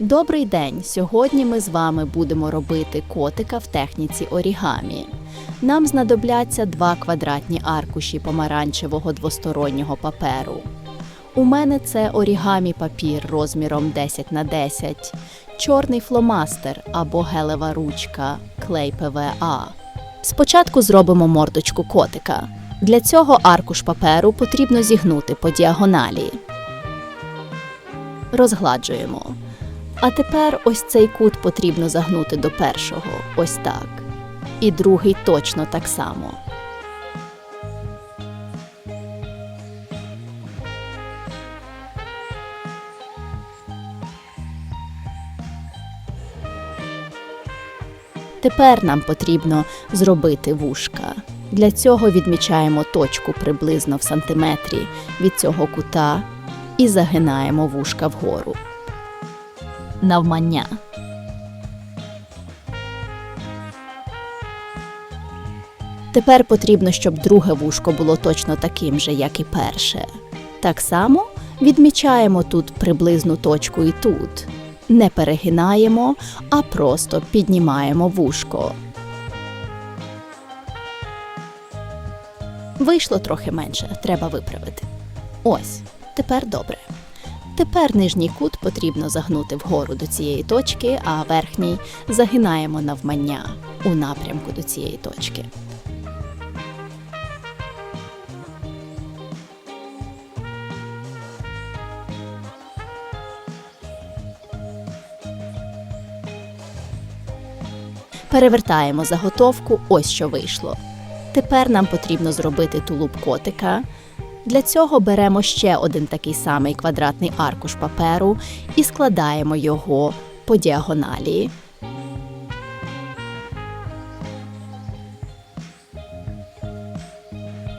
Добрий день! Сьогодні ми з вами будемо робити котика в техніці орігамі. Нам знадобляться два квадратні аркуші помаранчевого двостороннього паперу. У мене це орігамі папір розміром 10 на 10, чорний фломастер або гелева ручка, клей ПВА. Спочатку зробимо мордочку котика. Для цього аркуш паперу потрібно зігнути по діагоналі. Розгладжуємо. А тепер ось цей кут потрібно загнути до першого, ось так. І другий точно так само. Тепер нам потрібно зробити вушка. Для цього відмічаємо точку приблизно в сантиметрі від цього кута і загинаємо вушка вгору. Навмання. Тепер потрібно, щоб друге вушко було точно таким же, як і перше. Так само відмічаємо тут приблизну точку і тут. Не перегинаємо, а просто піднімаємо вушко. Вийшло трохи менше, треба виправити. Ось, тепер добре. Тепер нижній кут потрібно загнути вгору до цієї точки, а верхній загинаємо навмання у напрямку до цієї точки. Перевертаємо заготовку, ось що вийшло. Тепер нам потрібно зробити тулуб котика. Для цього беремо ще один такий самий квадратний аркуш паперу і складаємо його по діагоналі.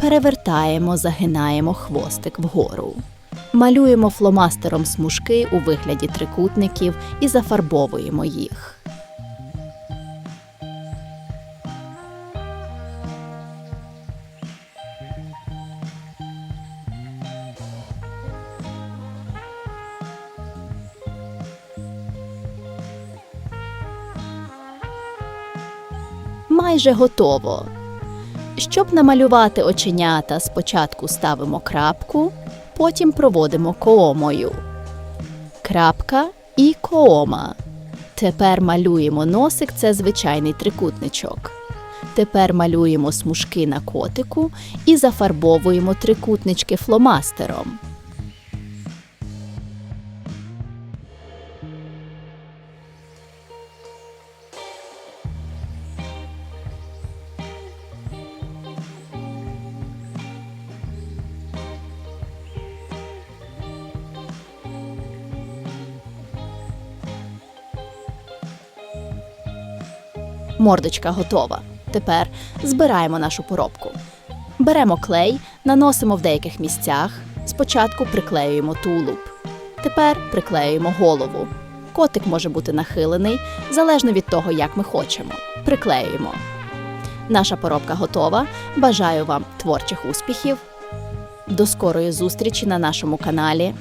Перевертаємо, загинаємо хвостик вгору. Малюємо фломастером смужки у вигляді трикутників і зафарбовуємо їх. Майже готово. Щоб намалювати оченята, спочатку ставимо крапку, потім проводимо коомою. Крапка і коома. Тепер малюємо носик, це звичайний трикутничок. Тепер малюємо смужки на котику і зафарбовуємо трикутнички фломастером. Мордочка готова. Тепер збираємо нашу поробку. Беремо клей, наносимо в деяких місцях. Спочатку приклеюємо тулуб. Тепер приклеюємо голову. Котик може бути нахилений, залежно від того, як ми хочемо. Приклеюємо. Наша поробка готова. Бажаю вам творчих успіхів. До скорої зустрічі на нашому каналі.